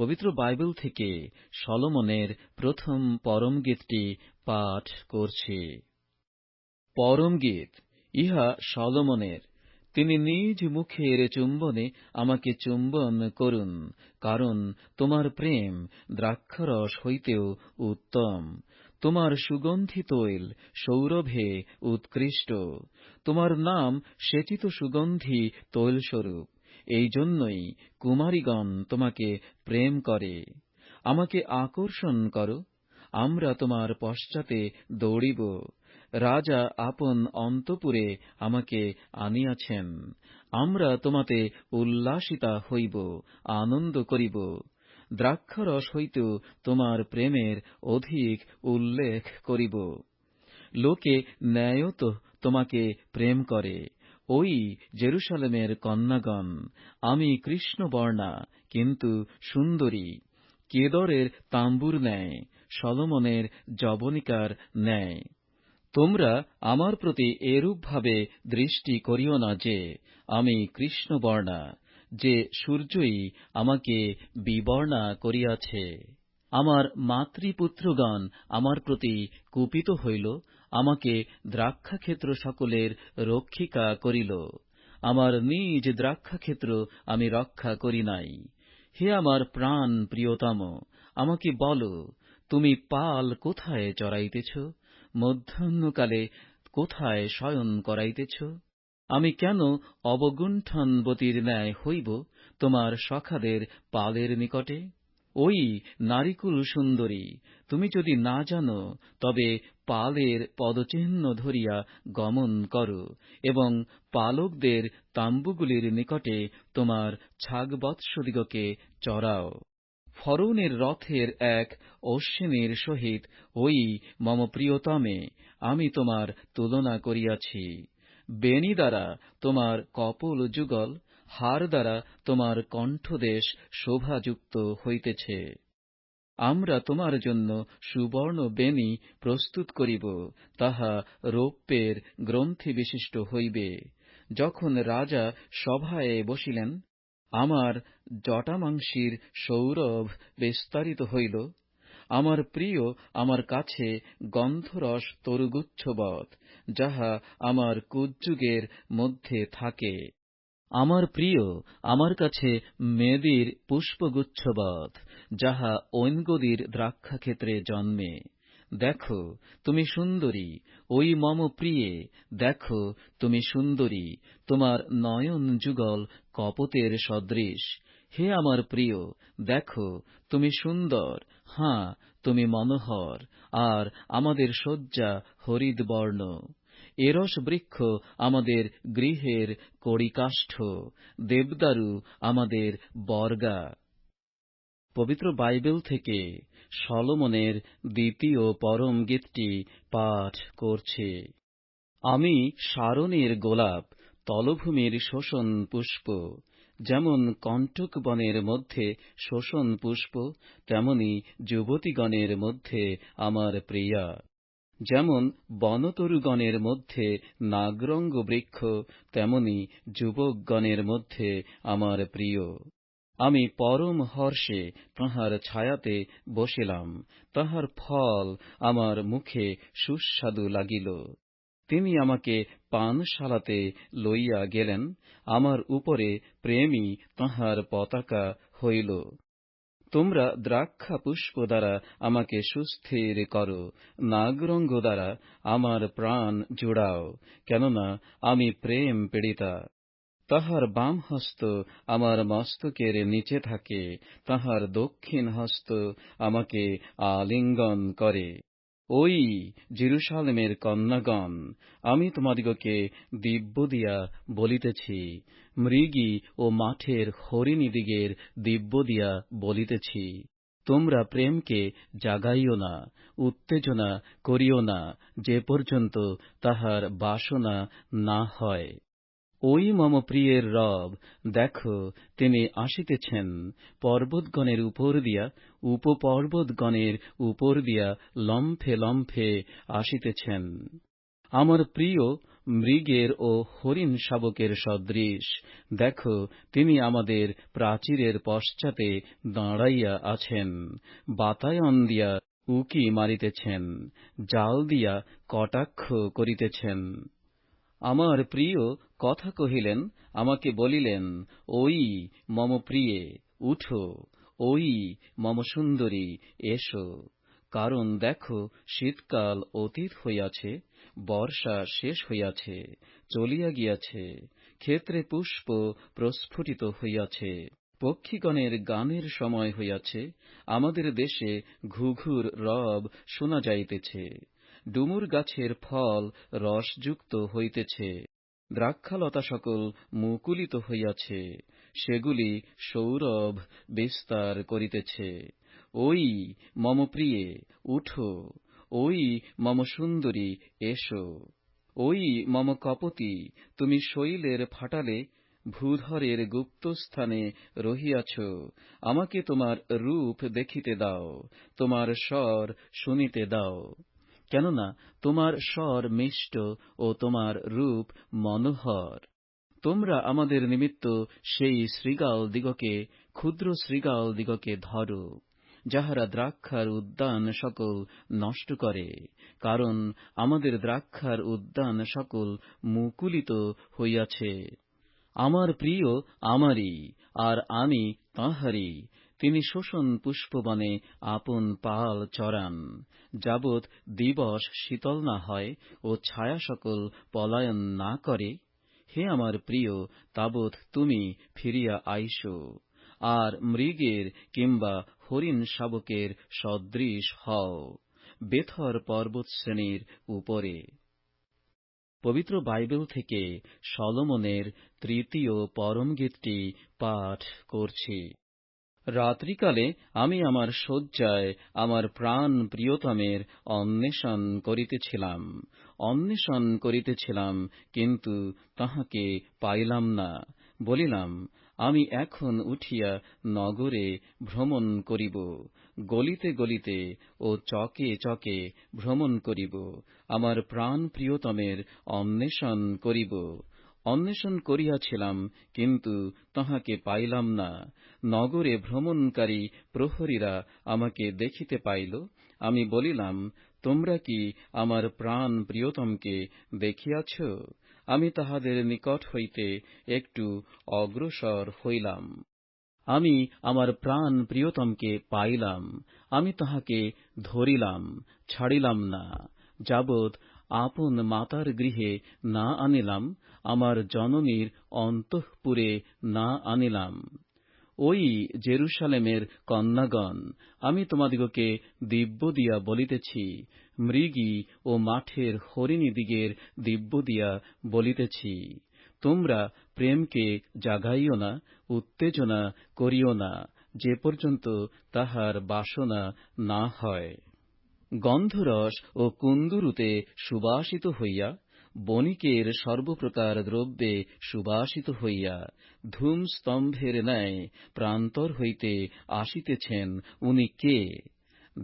পবিত্র বাইবেল থেকে সলোমনের প্রথম পরম গীতটি পাঠ করছি। পরম গীত, ইহা সলোমনের। তিনি নিজ মুখের চুম্বনে আমাকে চুম্বন করুন, কারণ তোমার প্রেম দ্রাক্ষারস হইতেও উত্তম। তোমার সুগন্ধি তৈল সৌরভে উৎকৃষ্ট। তোমার নাম সেচিত সুগন্ধি তৈলস্বরূপ। এই জন্যই কুমারীগণ তোমাকে প্রেম করে। আমাকে আকর্ষণ করো। আমরা তোমার পশ্চাতে দৌড়িব। রাজা আপন অন্তপুরে আমাকে আনিয়াছেন। আমরা তোমাতে উল্লাসিতা হইব, আনন্দ করিব। দ্রাক্ষরস হইতেও তোমার প্রেমের অধিক উল্লেখ করিব। লোকে ন্যায়ত তোমাকে প্রেম করে। ওই জেরুসালেমের কন্যাগণ, আমি কৃষ্ণবর্ণা, কিন্তু সুন্দরী। কেদরের তাম্বুর ন্যায়, সলমনের যবনিকার ন্যায়। তোমরা আমার প্রতি এরূপভাবে দৃষ্টি করিও না যে, আমি কৃষ্ণবর্ণা, যে সূর্যই আমাকে বিবর্ণা করিয়াছে। আমার মাতৃপুত্রগণ আমার প্রতি কুপিত হইল আমাকে দ্রাক্ষাক্ষেত্র সকলের রক্ষিকা করিল। আমার নিজ দ্রাক্ষাক্ষেত্র আমি রক্ষা করি নাই। হে আমার প্রাণ প্রিয়তম, আমাকে বল, তুমি পাল কোথায় চড়াইতেছ? মধ্যাহ্নকালে কোথায় শয়ন করাইতেছ? আমি কেন অবগুণ্ঠনবতীর ন্যায় হইব তোমার সখাদের পালের নিকটে? ওই নারিকুল সুন্দরী, তুমি যদি না জানো, তবে পালের পদচিহ্ন ধরিয়া গমন করো এবং পালকদের তাম্বুগুলির নিকটে তোমার ছাগবৎসদিগকে চড়াও। ফরৌনের রথের এক অশ্বিনীর সহিত ওই মম প্রিয়তমে আমি তোমার তুলনা করিয়াছি। বেণী দ্বারা তোমার কপোল যুগল হার দ্বারা তোমার কণ্ঠদেশ শোভাযুক্ত হইতেছে। আমরা তোমার জন্য সুবর্ণ বেণী প্রস্তুত করিব, তাহা রৌপ্যের গ্রন্থি বিশিষ্ট হইবে। যখন রাজা সভায় বসিলেন, আমার জটামাংসির সৌরভ বিস্তারিত হইল, আমার প্রিয়, আমার কাছে গন্ধরস তরুগুচ্ছবৎ যাহা আমার কুজ্জুগের মধ্যে থাকে। আমার প্রিয়, আমার কাছে মেদির পুষ্পগুচ্ছবৎ যাহা ঐনগদির দ্রাক্ষাক্ষেত্রে জন্মে। দেখো, তুমি সুন্দরী, ওই মম প্রিয়ে, দেখো, তুমি সুন্দরী, তোমার নয়ন যুগল কপতের সদৃশ। হে আমার প্রিয়, দেখো, তুমি সুন্দর, হাঁ, তুমি মনোহর, আর আমাদের শয্যা হরিদ বর্ণ এরস বৃক্ষ আমাদের গৃহের কড়িকাষ্ঠ, দেবদারু আমাদের বর্গা। পবিত্র বাইবেল থেকে সলমনের দ্বিতীয় পরম গীতটি পাঠ করছে। আমি সারণের গোলাপ, তলভূমির শোষণ পুষ্প, যেমন কণ্টক বনের মধ্যে শোষণ পুষ্প, তেমনি যুবতীগণের মধ্যে আমার প্রিয়া। যেমন বনতরুগণের মধ্যে নাগরঙ্গ বৃক্ষ, তেমনি যুবকগণের মধ্যে আমার প্রিয়। আমি পরম হর্ষে তাঁহার ছায়াতে বসিলাম, তাহার ফল আমার মুখে সুস্বাদু লাগিল। তিনি আমাকে পানশালাতে লইয়া গেলেন, আমার উপরে প্রেমই তাঁহার পতাকা হইল। তোমরা দ্রাক্ষাপুষ্প দ্বারা আমাকে সুস্থির করো। নাগরঙ্গ দ্বারা আমার প্রাণ জুড়াও, কেননা আমি প্রেম পীড়িতা। তাহার বাম হস্ত আমার মস্তকের নিচে থাকে, তাহার দক্ষিণ হস্ত আমাকে আলিঙ্গন করে। ওই জেরুসালেমের কন্যাগণ, আমি তোমাদিগকে দিব্য দিয়া বলিতেছি, মৃগী ও মাঠের হরিণীদিগের দিব্য দিয়া বলিতেছি। তোমরা প্রেমকে জাগাইও না, উত্তেজনা করিও না, যে পর্যন্ত তাহার বাসনা না হয়। ওই মম প্রিয়ের রব, দেখো, তিনি আসিতেছেন পর্বতগণের উপর দিয়া, উপপর্বতগণের উপর দিয়া লম্ফে লম্ফে আসিতেছেন। আমার প্রিয় মৃগের ও হরিণ শাবকের সদৃশ, দেখো, তিনি আমাদের প্রাচীরের পশ্চাতে দাঁড়াইয়া আছেন, বাতায়ন দিয়া উকি মারিতেছেন, জাল দিয়া কটাক্ষ করিতেছেন। আমার প্রিয় কথা কহিলেন, আমাকে বলিলেন, ওই মম প্রিয়ে, উঠো, ওই মম সুন্দরী, এসো। কারণ দেখো, শীতকাল অতীত হইয়াছে, বর্ষা শেষ হইয়াছে, চলিয়া গিয়াছে, ক্ষেত্রে পুষ্প প্রস্ফুটিত হইয়াছে, পক্ষীগণের গানের সময় হইয়াছে, আমাদের দেশে ঘুঘুর রব শোনা যাইতেছে। ডুমুর গাছের ফল রসযুক্ত হইতেছে। দ্রাক্ষালতা সকল মুকুলিত হইয়াছে, সেগুলি সৌরভ বিস্তার করিতেছে। ওই মম প্রিয়ে, উঠো, ওই মম সুন্দরী, এসো, ওই মম কপতি, তুমি শৈলের ফাটালে, ভূধরের গুপ্তস্থানে রহিয়াছ, আমাকে তোমার রূপ দেখিতে দাও, তোমার স্বর শুনিতে দাও। কেননা তোমার স্বর মিষ্ট ও তোমার রূপ মনোহর। তোমরা আমাদের নিমিত্ত সেই শৃগাল দিগকে, ক্ষুদ্র শৃগাল দিগকে ধরো, যাহারা দ্রাক্ষার উদ্যান সকল নষ্ট করে, কারণ আমাদের দ্রাক্ষার উদ্যান সকল মুকুলিত হইয়াছে। আমার প্রিয় আমারই, আর আমি তাঁহারই তিনি শোষণ পুষ্পবনে আপন পাল চরান যাবৎ দিবস শীতল না হয় ও ছায়া সকল পলায়ন না করে, হে আমার প্রিয়, তাবৎ তুমি ফিরিয়া আইস। আর মৃগের কিংবা হরিণ শাবকের সদৃশ হও, বেথর পর্বতশ্রেণীর উপরে। পবিত্র বাইবেল থেকে সলমনের তৃতীয় পরমগীতটি পাঠ করছি। রাত্রিকালে আমি আমার শয্যায় আমার প্রাণ প্রিয়তমের অন্বেষণ করিতেছিলাম। অন্বেষণ করিতেছিলাম, কিন্তু তাহাকে পাইলাম না। বলিলাম, আমি এখন উঠিয়া নগরে ভ্রমণ করিব, গলিতে গলিতে ও চকে চকে ভ্রমণ করিব, আমার প্রাণ প্রিয়তমের অন্বেষণ করিব। অন্বেষণ করিয়াছিলাম, কিন্তু তাহাকে পাইলাম না। নগরে ভ্রমণকারী প্রহরীরা আমাকে দেখিতে পাইল। আমি বলিলাম, তোমরা কি আমার প্রাণ প্রিয়তমকে দেখিয়াছ? আমি তাহাদের নিকট হইতে একটু অগ্রসর হইলাম। আমি আমার প্রাণ প্রিয়তমকে পাইলাম। আমি তাহাকে ধরিলাম, ছাড়িলাম না। যাবৎ আপন মাতার গৃহে না আনিলাম, আমার জননীর অন্তঃপুরে না আনিলাম। ওই জেরুসালেমের কন্যাগণ, আমি তোমাদিগকে দিব্য দিয়া বলিতেছি, মৃগী ও মাঠের হরিণীদিগের দিব্য দিয়া বলিতেছি। তোমরা প্রেমকে জাগাইও না, উত্তেজনা করিও না, যে পর্যন্ত তাহার বাসনা না হয়। গন্ধরস ও কুন্দুরুতে সুবাসিত হইয়া, বণিকের সর্বপ্রকার দ্রব্যে সুবাসিত হইয়া, ধূমস্তম্ভের ন্যায় প্রান্তর হইতে আসিতেছেন উনি কে?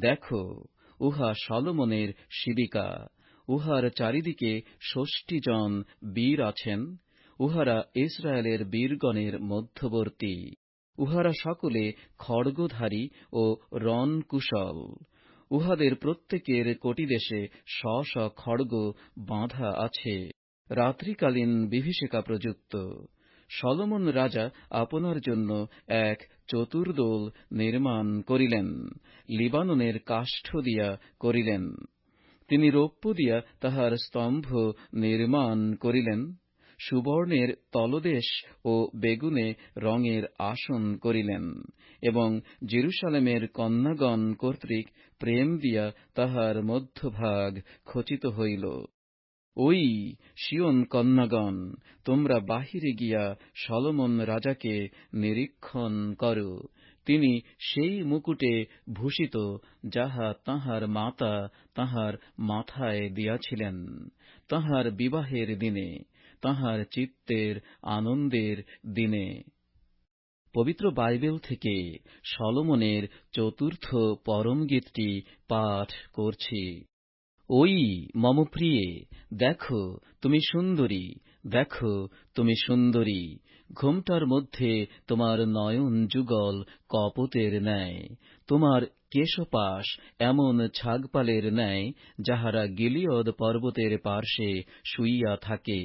দেখো, উহা সলমনের শিবিকা উহার চারিদিকে ষষ্ঠী জন বীর আছেন, উহারা ইসরায়েলের বীরগণের মধ্যবর্তী, উহারা সকলে খড়গধারী ও রণকুশল। উহাদের প্রত্যেকের কটিদেশে শ শ খড়গ বাঁধা আছে। রাত্রিকালীন বিভীষিকা প্রযুক্ত। সলমন রাজা আপনার জন্য এক চতুর্দোল নির্মাণ করিলেন, লিবাননের কাষ্ঠ দিয়া করিলেন। তিনি রৌপ্য দিয়া তাহার স্তম্ভ নির্মাণ করিলেন, সুবর্ণের তলদেশ ও বেগুনে রঙের আসন করিলেন এবং জেরুসালেমের কন্যাগণ কর্তৃক প্রেম দিয়া তাহার মধ্যভাগ খচিত হইল। ওই শিয়ন কন্যাগণ, তোমরা বাহিরে গিয়া সলমন রাজাকে নিরীক্ষণ কর। তিনি সেই মুকুটে ভূষিত যাহা তাহার মাতা তাহার মাথায় দিয়াছিলেন। তাহার বিবাহের দিনে, তাহার চিত্তের আনন্দের দিনে পবিত্র বাইবেল থেকে সলমনের চতুর্থ পরম গীতটি পাঠ করছি। ওই মম প্রিয়ে দেখো তুমি সুন্দরী, দেখো তুমি সুন্দরী, ঘোমটার মধ্যে তোমার নয়ন যুগল কপতের ন্যায়, তোমার কেশপাশ এমন ছাগপালের ন্যায়, যাহারা গিলিয়দ পর্বতের পার্শ্বে শুইয়া থাকে।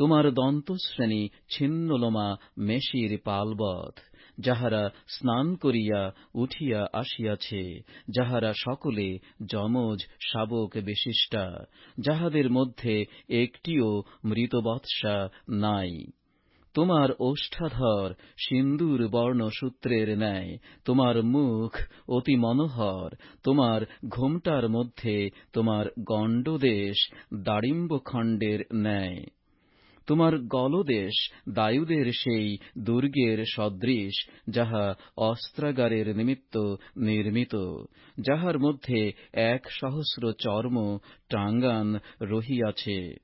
তোমার দন্তশ্রেণী ছিন্নলোমা মেষির পালবধ যাহারা স্নান করিয়া উঠিয়া আসিয়াছে, যাহারা সকলে যমজ শাবক বিশিষ্টা, যাহাদের মধ্যে একটিও মৃতবৎসা নাই। তোমার ওষ্ঠাধর সিন্দুর বর্ণসূত্রের ন্যায়, তোমার মুখ অতি মনোহর, তোমার ঘোমটার মধ্যে তোমার গণ্ডদেশ দাড়িম্বখণ্ডের ন্যায়। তোমার গলদেশ দায়ুদের সেই দুর্গের সদৃশ, যাহা অস্ত্রাগারের নিমিত্ত নির্মিত, যাহার মধ্যে এক সহস্র চর্ম টাঙ্গান রহিয়াছে।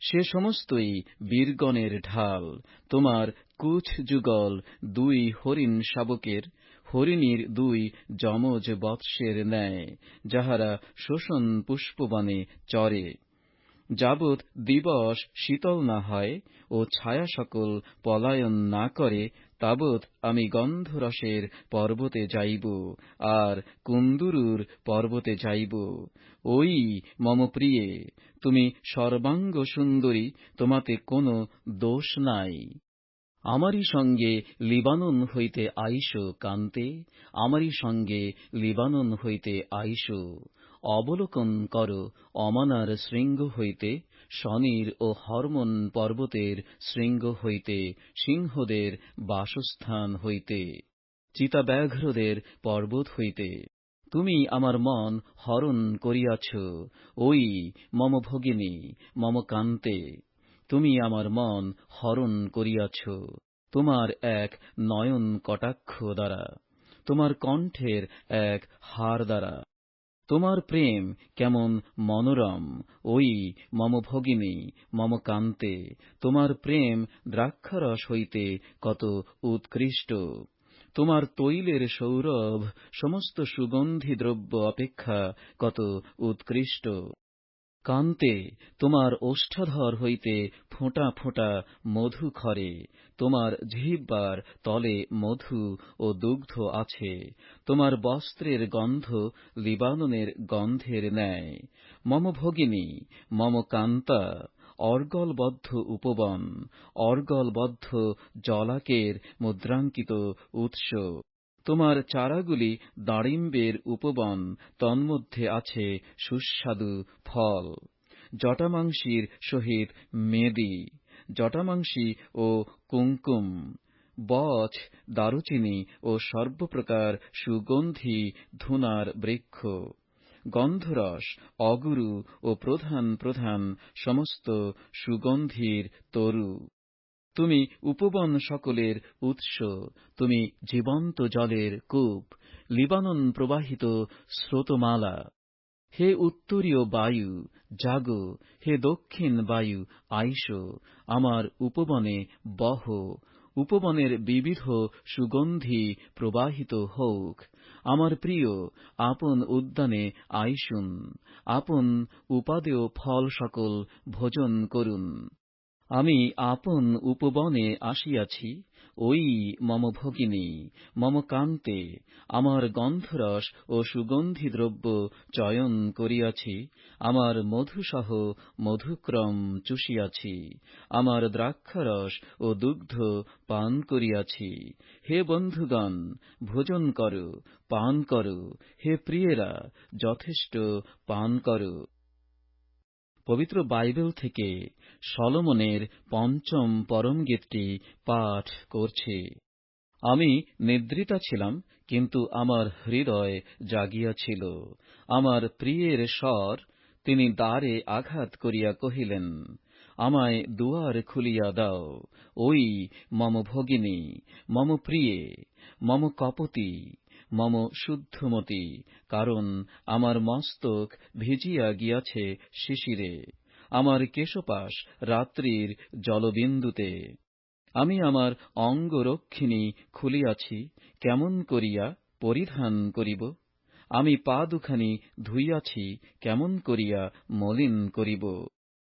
সে সমস্তই বীরগণের ঢাল, তোমার কুছ যুগল দুই হরিণ শাবকের, হরিণীর দুই যমজ বৎসের ন্যায়, যাহারা শোষণ পুষ্পবনে চরে। যাবৎ দিবস শীতল না হয় ও ছায়া সকল পলায়ন না করে, তাবৎ আমি গন্ধরসের পর্বতে যাইব আর কুন্দুরুর পর্বতে যাইব। ওই মম প্রিয়ে, তুমি সর্বাঙ্গ সুন্দরী, তোমাতে কোনো দোষ নাই। আমারই সঙ্গে লিবানন হইতে আইস, কান্তে। আমারই সঙ্গে লিবানন হইতে আইস। অবলোকন কর, অমানার শৃঙ্গ হইতে, শনির ও হরমোন পর্বতের শৃঙ্গ হইতে, সিংহদের বাসস্থান হইতে, চিতাব্যাঘ্রদের পর্বত হইতে। তুমি আমার মন হরণ করিয়াছ, ওই মম ভগিনী, মম কান্তে। তুমি আমার মন হরণ করিয়াছ, তোমার এক নয়ন কটাক্ষ দ্বারা, তোমার কণ্ঠের এক হার দ্বারা। তোমার প্রেম কেমন মনোরম, ওই মম ভগিনী, মম কান্তে, তোমার প্রেম দ্রাক্ষারস হইতে কত উৎকৃষ্ট। তোমার তৈলের সৌরভ, সমস্ত সুগন্ধি দ্রব্য অপেক্ষা কত উৎকৃষ্ট। কান্তে, তোমার ওষ্ঠাধর হইতে ফোঁটা ফোঁটা মধু খরে তোমার জিহ্বার তলে মধু ও দুগ্ধ আছে। তোমার বস্ত্রের গন্ধ লিবাননের গন্ধের ন্যায়। মম ভগিনী, মম কান্তা, অর্গলবদ্ধ উপবন, অর্গলবদ্ধ জলাকের মুদ্রাঙ্কিত উৎস। তোমার চারাগুলি দাঁড়িম্বের উপবন, তন্মধ্যে আছে সুস্বাদু ফল। জটামাংসীর সহিত মেদি। জটামাংসী ও কুঙ্কুম বছ দারুচিনি ও সর্বপ্রকার সুগন্ধি ধুনার বৃক্ষ, গন্ধরস, অগুরু ও প্রধান প্রধান সমস্ত সুগন্ধির তরু। তুমি উপবন সকলের উৎস, তুমি জীবন্ত জলের কূপ, লিবানন প্রবাহিত স্রোতমালা। হে উত্তরীয় বায়ু, জাগো। হে দক্ষিণ বায়ু, আইস। আমার উপবনে বহ। উপবনের বিবিধ সুগন্ধি প্রবাহিত হোক আমার প্রিয়, আপন উদ্যানে আইসুন। আপন উপাদেয় ফল সকল ভোজন করুন। আমি আপন উপবনে আসিয়াছি। ওই মম ভগিনী, মম কান্তে, আমার গন্ধরস ও সুগন্ধি দ্রব্য চয়ন করিয়াছি, আমার মধুসহ মধুক্রম চুষিয়াছি, আমার দ্রাক্ষারস ও দুগ্ধ পান করিয়াছি। হে বন্ধুগণ, ভোজন কর, পান কর, হে প্রিয়েরা, যথেষ্ট পান কর। পবিত্র বাইবেল থেকে সলমনের পঞ্চম পরম গীতটি পাঠ করছি। আমি নিদ্রিতা ছিলাম, কিন্তু আমার হৃদয় জাগিয়াছিল আমার প্রিয়ের স্বর তিনি দ্বারে আঘাত করিয়া কহিলেন, আমায় দুয়ার খুলিয়া দাও, ওই মম ভগিনী, মম প্রিয়ে, মম কপতি, মম শুদ্ধমতি, কারণ আমার মস্তক ভিজিয়া গিয়াছে শিশিরে। আমার কেশপাশ রাত্রির জলবিন্দুতে। আমি আমার অঙ্গরক্ষিণী খুলিয়াছি, কেমন করিয়া পরিধান করিব? আমি পা দুখানি ধুইয়াছি, কেমন করিয়া মলিন করিব?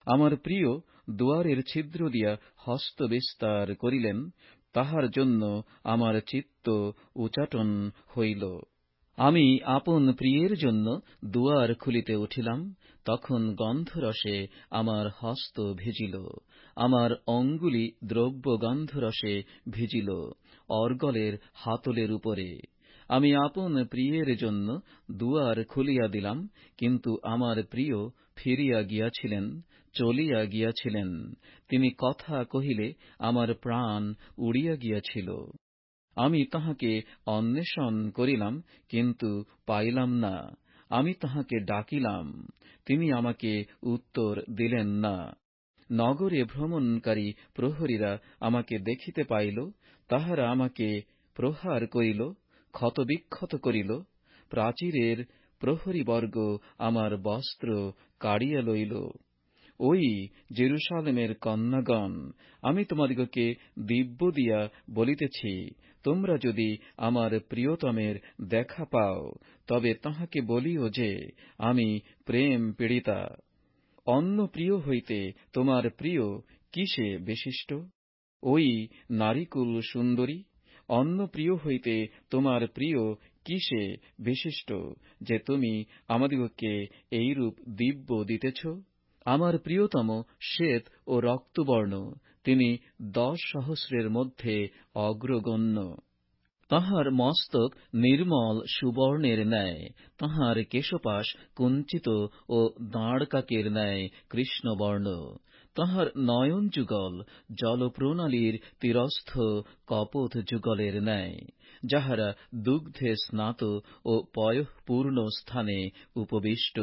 আমার প্রিয়, দুয়ারের ছিদ্র দিয়া হস্ত বিস্তার করিলেন, তাহার জন্য আমার চিত্ত উচাটন হইল। আমি আপন প্রিয়ের জন্য দুয়ার খুলিতে উঠিলাম, তখন গন্ধরসে আমার হস্ত ভিজিল, আমার অঙ্গুলি দ্রব্য গন্ধরসে ভিজিল, অর্গলের হাতলের উপরে। আমি আপন প্রিয়ের জন্য দুয়ার খুলিয়া দিলাম, কিন্তু আমার প্রিয় ফিরিয়া গিয়াছিলেন, চলিয়া গিয়াছিলেন। তিনি কথা কহিলে আমার প্রাণ উড়িয়া গিয়াছিল। আমি তাহাকে অন্বেষণ করিলাম, কিন্তু পাইলাম না। আমি তাহাকে ডাকিলাম, তিনি আমাকে উত্তর দিলেন না। নগরে ভ্রমণকারী প্রহরীরা আমাকে দেখিতে পাইল, তাহারা আমাকে প্রহার করিল, ক্ষতবিক্ষত করিল, প্রাচীরের প্রহরীবর্গ আমার বস্ত্র কাড়িয়া লইল। ওই জেরুসালেমের কন্যাগণ, আমি তোমাদিগকে দিব্য দিয়া বলিতেছি, তোমরা যদি আমার প্রিয়তমের দেখা পাও, তবে তাহাকে বলিও যে, আমি প্রেম পীড়িতা। অন্য প্রিয় হইতে তোমার প্রিয় কিসে বিশিষ্ট? ওই নারীকুল সুন্দরী, অন্য প্রিয় হইতে তোমার প্রিয় কিসে বিশিষ্ট, যে তুমি আমাদিগকে এইরূপ দিব্য দিতেছ? আমার প্রিয়তম শ্বেত ও রক্তবর্ণ, তিনি দশ সহস্রের মধ্যে অগ্রগণ্য। তাহার মস্তক নির্মল সুবর্ণের ন্যায়, তাহার কেশপাশ কুঞ্চিত ও দাঁড়কাকের ন্যায় কৃষ্ণবর্ণ। তাহার নয়ন যুগল, জলপ্রণালীর তীরস্থ কপোত যুগলের ন্যায়, যাহারা দুগ্ধে স্নাত ও পয়ঃপূর্ণ স্থানে উপবিষ্ট।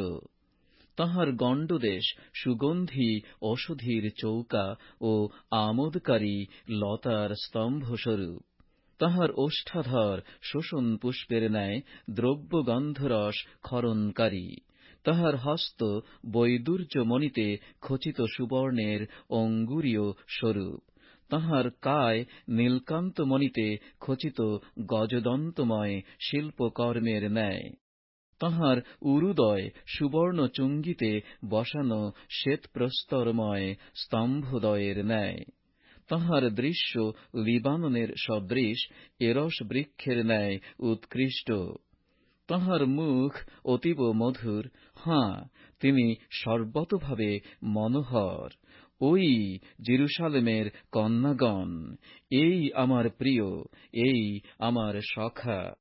তাহার গণ্ডদেশ সুগন্ধি ওষধির চৌকা ও আমোদকারী লতার স্তম্ভস্বরূপ। তাহার ওষ্ঠাধর শোষণ পুষ্পের ন্যায় দ্রব্যগন্ধরস খরণকারী। তাহার হস্ত বৈদুর্যমণিতে খচিত সুবর্ণের অঙ্গুরীয় স্বরূপ। তাহার কায় নীলকান্তমণিতে খচিত গজদন্তময় শিল্পকর্মের ন্যায়। তাহার উরুদয় সুবর্ণ চুঙ্গিতে বসানো শ্বেতপ্রস্তরময় স্তম্ভদয়ের ন্যায়। তাহার দৃশ্য লিবাননের সদৃশ, এরস বৃক্ষের ন্যায় উৎকৃষ্ট। তাহার মুখ অতীব মধুর, হাঁ, তিনি সর্বতভাবে মনোহর। ওই জেরুসালেমের কন্যাগণ, এই আমার প্রিয়, এই আমার সখা।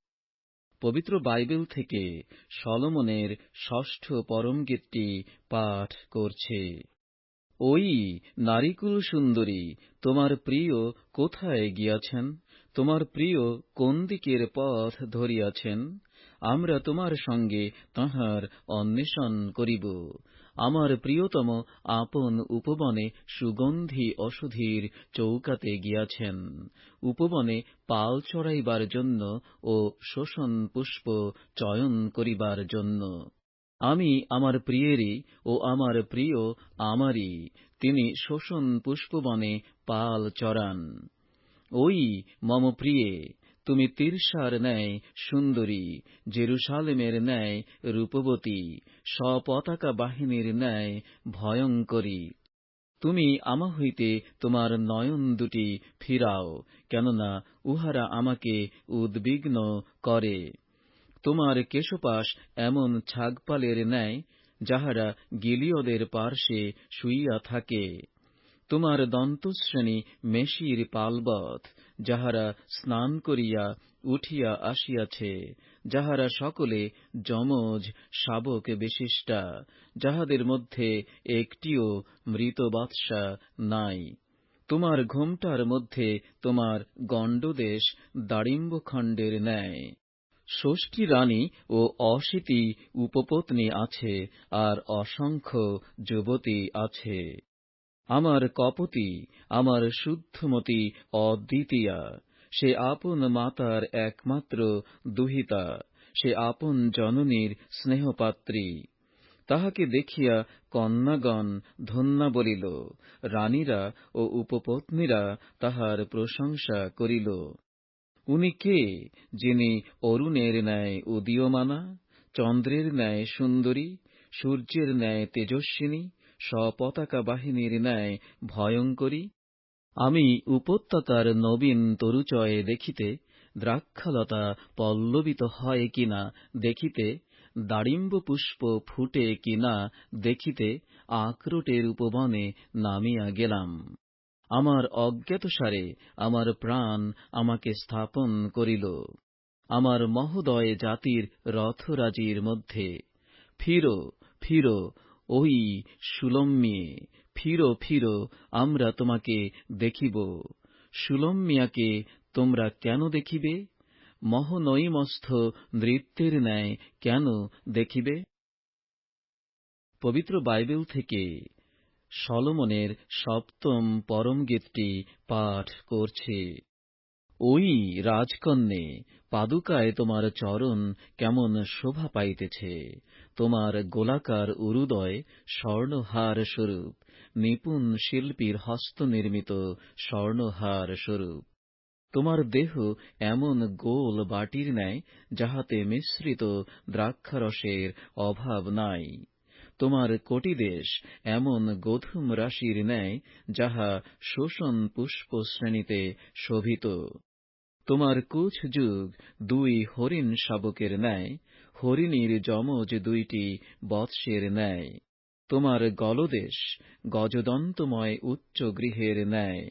পবিত্র বাইবেল থেকে সলমনের ষষ্ঠ পরমগীতটি পাঠ করছে। ওই নারীকুল সুন্দরী, তোমার প্রিয় কোথায় গিয়াছেন? তোমার প্রিয় কোন দিকের পথ ধরিয়াছেন? আমরা তোমার সঙ্গে তাঁহার অন্বেষণ করিব। আমার প্রিয়তম আপন উপবনে সুগন্ধি অসুধীর চৌকাতে গিয়াছেন। উপবনে পাল চড়াইবার জন্য ও শোষণ পুষ্প চয়ন করিবার জন্য। আমি আমার প্রিয়েরই ও আমার প্রিয় আমারই, তিনি শোষণ পুষ্পবনে পাল চড়ান। ওই মম প্রিয়ে তুমি তিরসার ন্যায় সুন্দরী, জেরুসালেমের ন্যায় রূপবতী স্বপতাকা বাহিনীর ন্যায় ভয়ঙ্করী। তুমি আমা হইতে তোমার নয়ন দুটি ফিরাও, কেননা উহারা আমাকে উদ্বিগ্ন করে। তোমার কেশপাশ এমন ছাগপালের ন্যায়, যাহারা গিলিয়দের পার্শ্বে শুইয়া থাকে। তোমার দন্তশ্রেণী মেষির পালবৎ যাহারা স্নান করিয়া উঠিয়া আসিয়াছে, যাহারা সকলে যমজ শাবক বিশিষ্টা, যাহাদের মধ্যে একটিও মৃত বাদশা নাই। তোমার ঘোমটার মধ্যে তোমার গণ্ডদেশ দাড়িম্বখণ্ডের ন্যায়। ষষ্ঠী রানী ও অশীতি উপপত্নী আছে আর অসংখ্য যুবতী আছে। আমার কপতি, আমার শুদ্ধমতি অদ্বিতীয়া। সে আপন মাতার একমাত্র দুহিতা, সে আপন জননীর স্নেহপাত্রী। তাহাকে দেখিয়া কন্যাগণ ধন্যা বলিল, রানীরা ও উপপত্নীরা তাহার প্রশংসা করিল। উনি কে যিনি অরুণের ন্যায় উদীয়মানা, চন্দ্রের ন্যায় সুন্দরী, সূর্যের ন্যায় তেজস্বিনী স্বপতাকা বাহিনীর ন্যায় ভয়ঙ্করী। আমি উপত্যকার নবীন তরুচয়ে দেখিতে, দ্রাক্ষালতা পল্লবিত হয় কিনা দেখিতে দাড়িম্ব পুষ্প ফুটে কিনা দেখিতে, আখরোটের উপবনে নামিয়া গেলাম। আমার অজ্ঞাতসারে আমার প্রাণ আমাকে স্থাপন করিল। আমার মহোদয় জাতির রথরাজির মধ্যে, ফিরো ফিরো ওই সুলম্মিয়ে ফিরো ফিরো, আমরা তোমাকে দেখিব। সুলম্মিয়াকে তোমরা কেন দেখিবে? মহনৈমস্থ নৃত্যের ন্যায় কেন দেখিবে? পবিত্র বাইবেল থেকে সলোমনের সপ্তম পরম গীতটি পাঠ করছে। ওই রাজকন্যে পাদুকায় তোমার চরণ কেমন শোভা পাইতেছে। তোমার গোলাকার উরুদয় স্বর্ণহার স্বরূপ, নিপুণ শিল্পীর হস্তনির্মিত স্বর্ণহার স্বরূপ। তোমার দেহ এমন গোল বাটির ন্যায়, যাহাতে মিশ্রিত দ্রাক্ষারসের অভাব নাই। তোমার কটিদেশ এমন গোধূম রাশির ন্যায়, যাহা শোষণ পুষ্প শ্রেণীতে শোভিত। তোমার কুছ যুগ দুই হরিণ শাবকের ন্যায়, হরিণীর যমজ দুইটি বৎসের ন্যায়। তোমার গলদেশ গজদন্তময় উচ্চ গৃহের ন্যায়।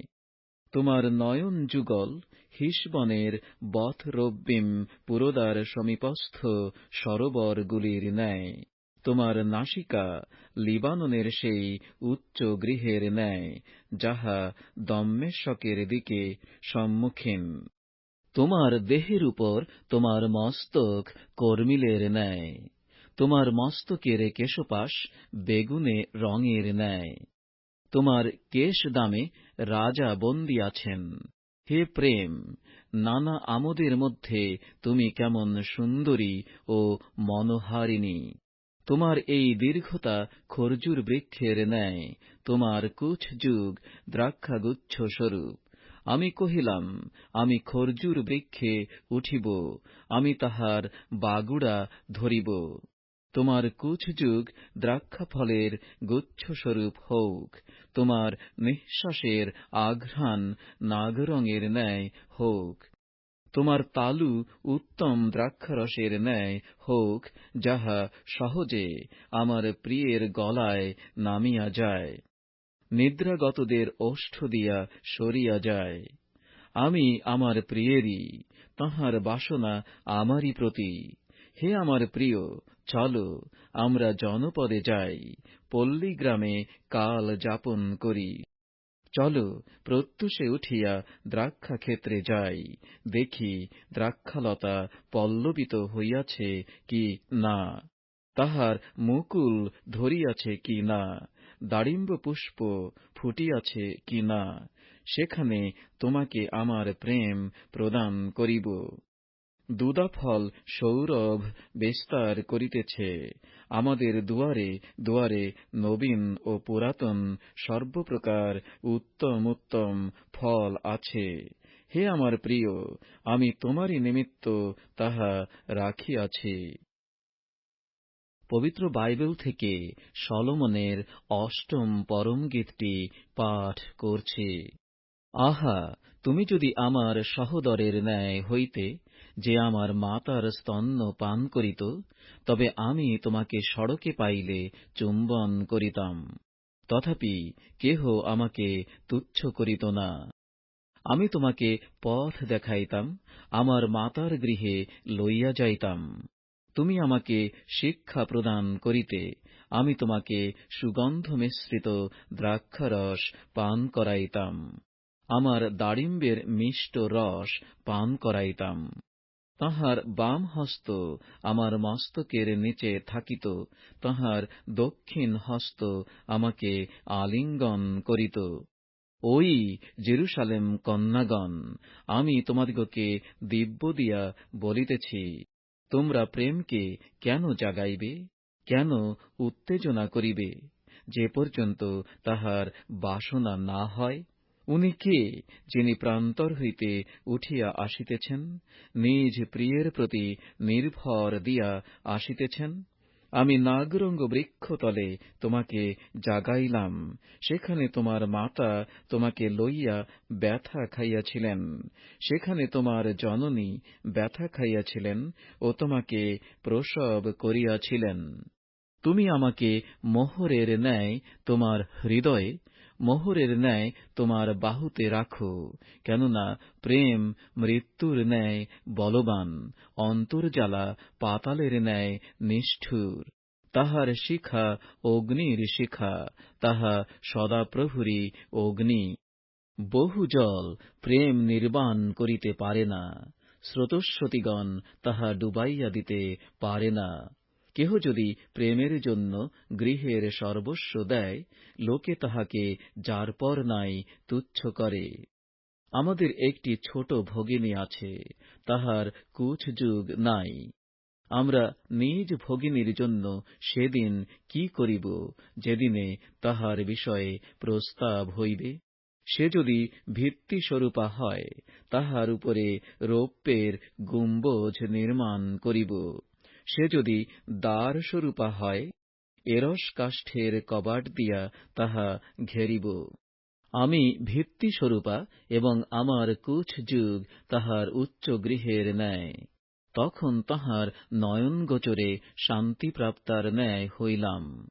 তোমার নয়ন যুগল হিসবনের বথরব্বিম পুরোদার সমীপস্থ সরোবরগুলির ন্যায়। তোমার নাসিকা লিবাননের সেই উচ্চ গৃহের ন্যায়, যাহা দম্মেশকের দিকে সম্মুখীন। তোমার দেহের উপর তোমার মস্তক কর্মিলের ন্যায় তোমার মস্তকের কেশপাশ বেগুনে রঙের ন্যায় তোমার কেশ দামে রাজা বন্দী আছেন। হে প্রেম, নানা আমোদের মধ্যে তুমি কেমন সুন্দরী ও মনোহারিণী। তোমার এই দীর্ঘতা খরজুর বৃক্ষের ন্যায় তোমার কুছ যুগ দ্রাক্ষাগুচ্ছ স্বরূপ। আমি কহিলাম, আমি খরজুর বৃক্ষে উঠিব, আমি তাহার বাগুড়া ধরিব। তোমার কুছ যুগ দ্রাক্ষাফলের গুচ্ছস্বরূপ হউক তোমার নিঃশ্বাসের আঘ্রাণ নাগরঙের ন্যায় হউক তোমার তালু উত্তম দ্রাক্ষারসের ন্যায় হউক যাহা সহজে আমার প্রিয়ের গলায় নামিয়া যায়। নিদ্রাগতদের ওষ্ঠ দিয়া সরিয়া যায়। আমি আমার প্রিয়েরই, তাহার বাসনা আমারই প্রতি। হে আমার প্রিয়, চলো আমরা জনপদে যাই পল্লীগ্রামে কাল যাপন করি। চলো প্রত্যুষে উঠিয়া দ্রাক্ষা ক্ষেত্রে যাই, দেখি দ্রাক্ষালতা পল্লবিত হইয়াছে কি না, তাহার মুকুল ধরিয়াছে কি না। দাড়িম্ব পুষ্প ফুটিয়াছে কি না, সেখানে তোমাকে আমার প্রেম প্রদান করিব। দুদাফল সৌরভ বিস্তার করিতেছে, আমাদের দুয়ারে দুয়ারে নবীন ও পুরাতন সর্বপ্রকার উত্তম উত্তম ফল আছে। হে আমার প্রিয়, আমি তোমারই নিমিত্ত তাহা রাখিয়াছি। পবিত্র বাইবেল থেকে সলোমনের অষ্টম পরম গীতটি পাঠ করছি। আহা, তুমি যদি আমার সহোদরের ন্যায় হইতে, যে আমার মাতার স্তন্য পান করিত, তবে আমি তোমাকে সড়কে পাইলে চুম্বন করিতাম। তথাপি কেহ আমাকে তুচ্ছ করিত না। আমি তোমাকে পথ দেখাইতাম, আমার মাতার গৃহে লইয়া যাইতাম। তুমি আমাকে শিক্ষা প্রদান করিতে, আমি তোমাকে সুগন্ধ মিশ্রিত দ্রাক্ষারস পান করাইতাম, আমার দাড়িম্বের মিষ্ট রস পান করাইতাম। তাহার বাম হস্ত আমার মস্তকের নিচে থাকিত, তাহার দক্ষিণ হস্ত আমাকে আলিঙ্গন করিত। ওই জেরুসালেম কন্যাগণ, আমি তোমাদিগকে দিব্য দিয়া বলিতেছি তোমরা প্রেমকে কেন জাগাইবে? কেন উত্তেজনা করিবে? যে পর্যন্ত তাহার বাসনা না হয়, উনি কে যিনি প্রান্তর হইতে উঠিয়া আসিতেছেন, নিজ প্রিয়ের প্রতি নির্ভর দিয়া আসিতেছেন? আমি নাগরঙ্গ বৃক্ষতলে তোমাকে জাগাইলাম। সেখানে তোমার মাতা তোমাকে লইয়া ব্যথা খাইয়াছিলেন। সেখানে তোমার জননী ব্যথা খাইয়াছিলেন ও তোমাকে প্রসব করিয়াছিলেন। তুমি আমাকে মোহরের ন্যায় তোমার হৃদয়ে মোহরের ন্যায় তোমার বাহুতে রাখো, কেননা প্রেম মৃত্যুর ন্যায় বলবান অন্তর্জালা পাতালের ন্যায় নিষ্ঠুর। তাহার শিখা অগ্নির শিখা, তাহা সদাপ্রভুরই অগ্নি। বহু জল প্রেম নির্বাণ করিতে পারে না, স্রোতস্বতীগণ তাহা ডুবাইয়া দিতে পারে না। কেহ যদি প্রেমের জন্য গৃহের সর্বস্ব দেয়, লোকে তাহাকে যার পর নাই তুচ্ছ করে। আমাদের একটি ছোট ভগিনী আছে, তাহার কুচযুগ নাই। আমরা নিজ ভগিনীর জন্য সেদিন কি করিব, যেদিনে তাহার বিষয়ে প্রস্তাব হইবে? সে যদি ভিত্তিস্বরূপা হয়, তাহার উপরে রৌপ্যের গুম্বজ নির্মাণ করিব। সে যদি দ্বারস্বরূপা হয়, এরস কাষ্ঠের কবাট দিয়া তাহা ঘেরিব। আমি ভিত্তি স্বরূপা এবং আমার কুছ যুগ তাহার উচ্চ গৃহের ন্যায়। তখন তাহার নয়নগোচরে শান্তিপ্রাপ্তার ন্যায় হইলাম।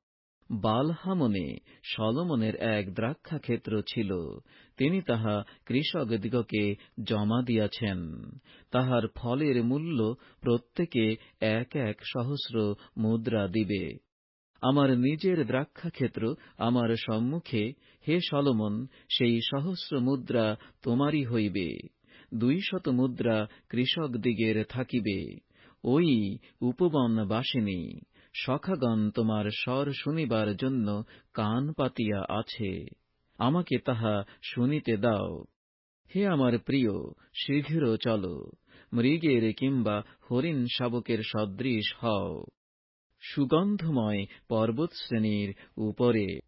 বালহামনে সলমনের এক দ্রাক্ষাক্ষেত্র ছিল। তিনি তাহা কৃষকদিগকে জমা দিয়াছেন। তাহার ফলের মূল্য প্রত্যেকে এক এক সহস্র মুদ্রা দিবে। আমার নিজের দ্রাক্ষাক্ষেত্র আমার সম্মুখে, হে সলমন, সেই সহস্র মুদ্রা তোমারই হইবে। দুই শত মুদ্রা কৃষকদিগের থাকিবে। ওই উপবনবাসিনী। সখাগণ তোমার স্বর শুনিবার জন্য কান পাতিয়া আছে। আমাকে তাহা শুনিতে দাও। হে আমার প্রিয়, শীঘ্র চলো, মৃগের কিংবা হরিণ শাবকের সদৃশ হও। সুগন্ধময় পর্বতশ্রেণীর উপরে